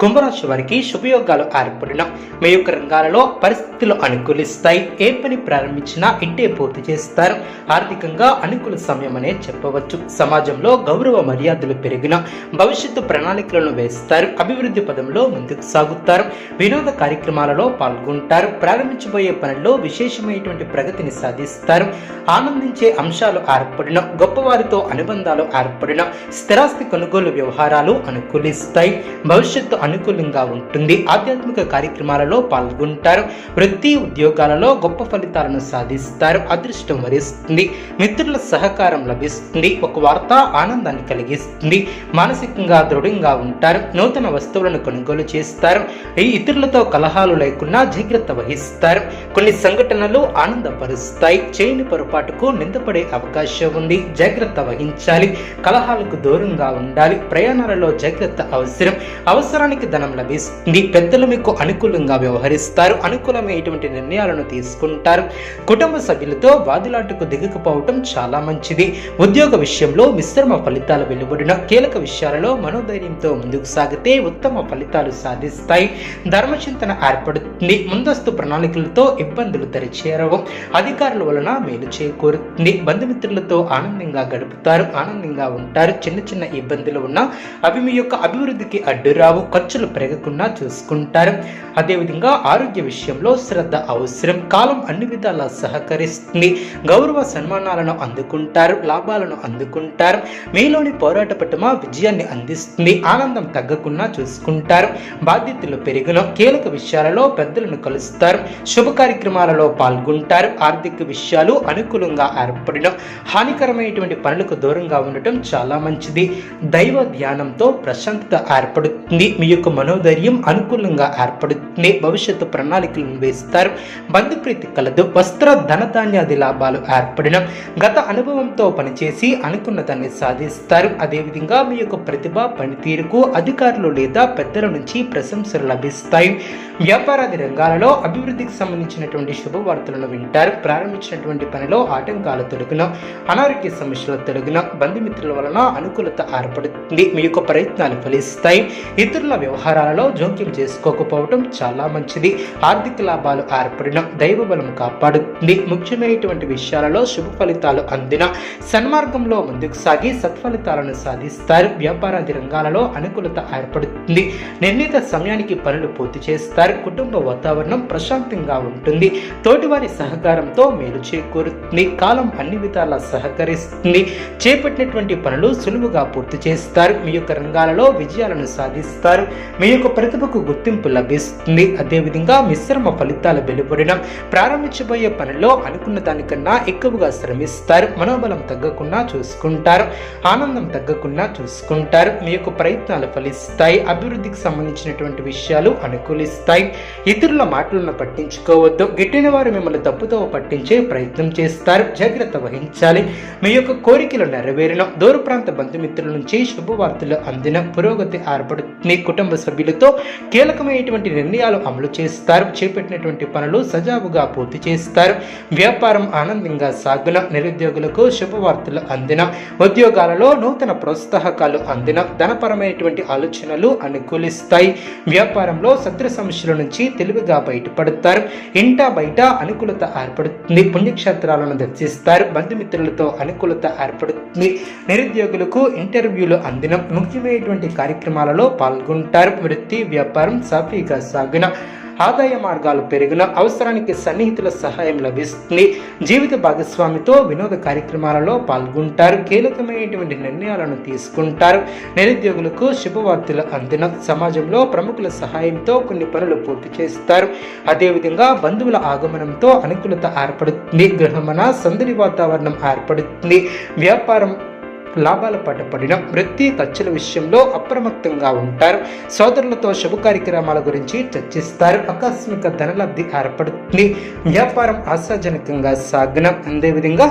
కుంభరాశి వారికి శుభయోగాలు ఏర్పడిన మీ యొక్క రంగాలలో పరిస్థితులు అనుకూలిస్తాయి. ఏ పని ప్రారంభించినా ఇంటే పూర్తి చేస్తారు. ఆర్థికంగా అనుకూల సమయం అనే చెప్పవచ్చు. సమాజంలో గౌరవ మర్యాదలు పెరిగిన భవిష్యత్తు ప్రణాళికలను వేస్తారు. అభివృద్ధి పదంలో ముందుకు సాగుతారు. వినోద కార్యక్రమాలలో పాల్గొంటారు. ప్రారంభించబోయే పనుల్లో విశేషమైనటువంటి ప్రగతిని సాధిస్తారు. ఆనందించే అంశాలు ఏర్పడిన గొప్పవారితో అనుబంధాలు ఏర్పడిన స్థిరాస్తి కొనుగోలు వ్యవహారాలు అనుకూలిస్తాయి. భవిష్యత్తు అనుకూలంగా ఉంటుంది. ఆధ్యాత్మిక కార్యక్రమాలలో పాల్గొంటారు. వృత్తి ఉద్యోగాలలో గొప్ప ఫలితాలను సాధిస్తారు. అదృష్టం వరిస్తుంది. మిత్రుల సహకారం లభిస్తుంది. ఒక వార్త ఆనందాన్ని కలిగిస్తుంది. మానసికంగా దృఢంగా ఉంటారు. నూతన వస్తువులను కొనుగోలు చేస్తారు. ఈ ఇతరులతో కలహాలు లేకుండా జాగ్రత్త వహిస్తారు. కొన్ని సంఘటనలు ఆనందపరుస్తాయి. చేయని పొరపాటుకు నిందపడే అవకాశం ఉంది. జాగ్రత్త వహించాలి. కలహాలకు దూరంగా ఉండాలి. ప్రయాణాలలో జాగ్రత్త అవసరం. అవసరానికి ధనం లభిస్తుంది పెద్దలు మీకు అనుకూలంగా వ్యవహరిస్తారు. అనుకూలమైనటువంటి నిర్ణయాలను తీసుకుంటారు. కుటుంబ సభ్యులతో వాదులాటకు దిగకపోవటం చాలా మంచిది. ఉద్యోగ విషయంలో మిశ్రమ ఫలితాలు వెలువడిన. కీలక విషయాలలో మనోధైర్యంతో ముందుకు సాగితే ఉత్తమ ఫలితాలు సాధిస్తాయి. ధర్మచింతన ఏర్పడుతుంది. ముందస్తు ప్రణాళికలతో ఇబ్బందులు తెరిచేరవు. అధికారుల వలన మేలు చేకూరుతుంది. బంధుమిత్రులతో ఆనందంగా గడుపుతారు. ఆనందంగా ఉంటారు. చిన్న చిన్న ఇబ్బందులు ఉన్నా అవి మీ యొక్క అభివృద్ధికి అడ్డురావు ఖర్చులు పెరగకుండా చూసుకుంటారు. అదేవిధంగా ఆరోగ్య విషయంలో శ్రద్ధ అవసరం. కాలం అన్ని విధాలా సహకరిస్తుంది. గౌరవ సన్మానాలను అందుకుంటారు లాభాలను అందుకుంటారు. మీలోని పోరాట పట్టుమ విజయాన్ని అందిస్తుంది. ఆనందం తగ్గకుండా చూసుకుంటారు. బాధ్యతలు పెరిగిన కీలక విషయాలలో పెద్దలను కలుస్తారు. శుభ కార్యక్రమాలలో పాల్గొంటారు. ఆర్థిక విషయాలు అనుకూలంగా ఏర్పడిన హానికరమైనటువంటి పనులకు దూరంగా ఉండటం చాలా మంచిది. దైవ ధ్యానంతో ప్రశాంతత ఏర్పడుతుంది. మీ యొక్క మనోధైర్యం అనుకూలంగా ఏర్పడుతుంది. భవిష్యత్తు ప్రణాళికలను వేస్తారు బంధుప్రీతి కలదు. వస్త్ర ధనధాన్యాది లాభాలు ఏర్పడిన గత అనుభవంతో పనిచేసి అనుకున్న దాన్ని సాధిస్తారు. అదేవిధంగా మీ యొక్క ప్రతిభ పనితీరుకు అధికారులు లేదా పెద్దల నుంచి ప్రశంసలు లభిస్తాయి. వ్యాపారాది రంగాలలో అభివృద్ధికి సంబంధించినటువంటి శుభవార్తలను వింటారు. ప్రారంభించినటువంటి పనిలో ఆటంకాలు తొలగిన. అనారోగ్య సమస్యలు తొలగిన. బంధుమిత్రుల వలన అనుకూలత ఏర్పడుతుంది. మీ యొక్క ప్రయత్నాలు ఫలిస్తాయి. ఇతరుల వ్యవహారాలలో జోక్యం చేసుకోకపోవటం చాలా మంచిది. ఆర్థిక లాభాలు ఏర్పడిన దైవ బలం కాపాడుతుంది. ముఖ్యమైనటువంటి విషయాలలో శుభ ఫలితాలు అందిన సన్మార్గంలో ముందుకు సాగి సత్ఫలితాలను సాధిస్తారు. వ్యాపారాది రంగాలలో అనుకూలత ఏర్పడుతుంది. నిర్ణీత సమయానికి పనులు పూర్తి చేస్తారు. కుటుంబ వాతావరణం ప్రశాంతంగా ఉంటుంది. తోటివారి సహకారంతో మేలు చేకూరుతుంది. కాలం అన్ని విధాలా సహకరిస్తుంది. చేపట్టినటువంటి పనులు సులువుగా పూర్తి చేస్తారు. మీ యొక్క రంగాలలో విజయాలను సాధిస్తారు. మీ యొక్క ప్రతిభకు గుర్తింపు లభిస్తుంది. అదేవిధంగా మిశ్రమ ఫలితాలు వెలువడిన ప్రారంభించబోయే పనిలో అనుకున్న దానికన్నా ఎక్కువగా శ్రమిస్తారు. మనోబలం తగ్గకుండా చూసుకుంటారు. ఆనందం తగ్గకుండా చూసుకుంటారు. మీ యొక్క ప్రయత్నాలు ఫలిస్తాయి. అభివృద్ధికి సంబంధించినటువంటి విషయాలు అనుకూలిస్తాయి. ఇతరుల మాటలను పట్టించుకోవద్దు. గిట్టిన వారు మిమ్మల్ని తప్పుతో పట్టించే ప్రయత్నం చేస్తారు. జాగ్రత్త వహించాలి. మీ యొక్క కోరికలు నెరవేరిన. దూర ప్రాంత బంధుమిత్రుల నుంచి శుభవార్తలు అందిన పురోగతి ఏర్పడుతుంది. మీ కుటుంబ సభ్యులతో కీలకమైనటువంటి నిర్ణయాలు అమలు చేస్తారు. చేపట్టినటువంటి పనులు సజావుగా పూర్తి చేస్తారు. వ్యాపారం ఆనందంగా సాగున నిరుద్యోగులకు శుభవార్తలు అందిన ఉద్యోగాలలో నూతన ప్రోత్సాహకాలు అందిన ధనపరమైనటువంటి ఆలోచనలు అనుకూలిస్తాయి. వ్యాపారంలో శత్రు సమస్యల నుంచి తెలివిగా బయటపడతారు. ఇంట బయట అనుకూలత ఏర్పడుతుంది. పుణ్యక్షేత్రాలను దర్శిస్తారు. బంధుమిత్రులతో అనుకూలత ఏర్పడుతుంది. నిరుద్యోగులకు ఇంటర్వ్యూలు అందిన ముఖ్యమైనటువంటి కార్యక్రమాలలో పాల్గొంటారు వృత్తి వ్యాపారం సాఫీగా సాగిన ఆదాయ మార్గాలు పెరిగిన అవసరానికి సన్నిహితుల సహాయం లభిస్తుంది. జీవిత భాగస్వామితో వినోద కార్యక్రమాలలో పాల్గొంటారు. కీలకమైనటువంటి నిర్ణయాలను తీసుకుంటారు. నిరుద్యోగులకు శుభవార్తలు అందిన సమాజంలో ప్రముఖుల సహాయంతో కొన్ని పనులు పూర్తి చేస్తారు. అదేవిధంగా బంధువుల ఆగమనంతో అనుకూలత ఏర్పడుతుంది. గ్రహమణ సందడి వాతావరణం ఏర్పడుతుంది. వ్యాపారం లాభాల పాట పడిన వృత్తి ఖర్చుల విషయంలో అప్రమత్తంగా ఉంటారు. సోదరులతో శుభ కార్యక్రమాల గురించి చర్చిస్తారు. ఆకస్మిక ధనలబ్ధి ఏర్పడుతుంది. వ్యాపారం ఆశాజనకంగా సాగనం అదేవిధంగా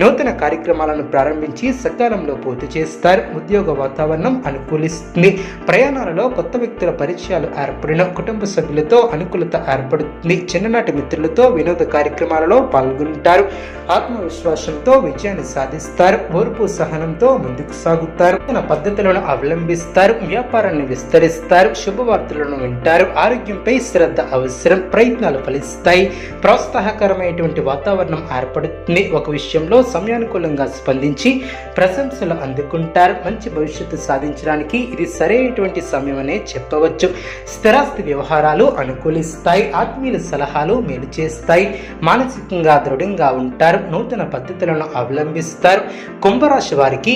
నూతన కార్యక్రమాలను ప్రారంభించి సకాలంలో పూర్తి చేస్తారు. ఉద్యోగ వాతావరణం అనుకూలిస్తుంది. ప్రయాణాలలో కొత్త వ్యక్తుల పరిచయాలు ఏర్పడిన కుటుంబ సభ్యులతో అనుకూలత ఏర్పడుతుంది. చిన్ననాటి మిత్రులతో వినోద కార్యక్రమాలలో పాల్గొంటారు. ఆత్మవిశ్వాసంతో విజయాన్ని సాధిస్తారు. ఓర్పు సహనంతో ముందుకు సాగుతారు. తన పద్ధతులను అవలంబిస్తారు. వ్యాపారాన్ని విస్తరిస్తారు. శుభవార్తలను వింటారు. ఆరోగ్యంపై శ్రద్ధ అవసరం. ప్రయత్నాలు ఫలిస్తాయి. ప్రోత్సాహకరమైనటువంటి వాతావరణం ఏర్పడుతుంది. ఒక విషయంలో సమయానుకూలంగా స్పందించి ప్రశంసలు అందుకుంటారు. మంచి భవిష్యత్తు సాధించడానికి ఇది సరైనటువంటి సమయం అనే చెప్పవచ్చు. స్థిరాస్తి వ్యవహారాలు అనుకూలిస్తాయి. ఆత్మీయుల సలహాలు మేలు చేస్తాయి. మానసికంగా దృఢంగా ఉంటారు. నూతన పద్ధతులను అవలంబిస్తారు. కుంభరాశి వారికి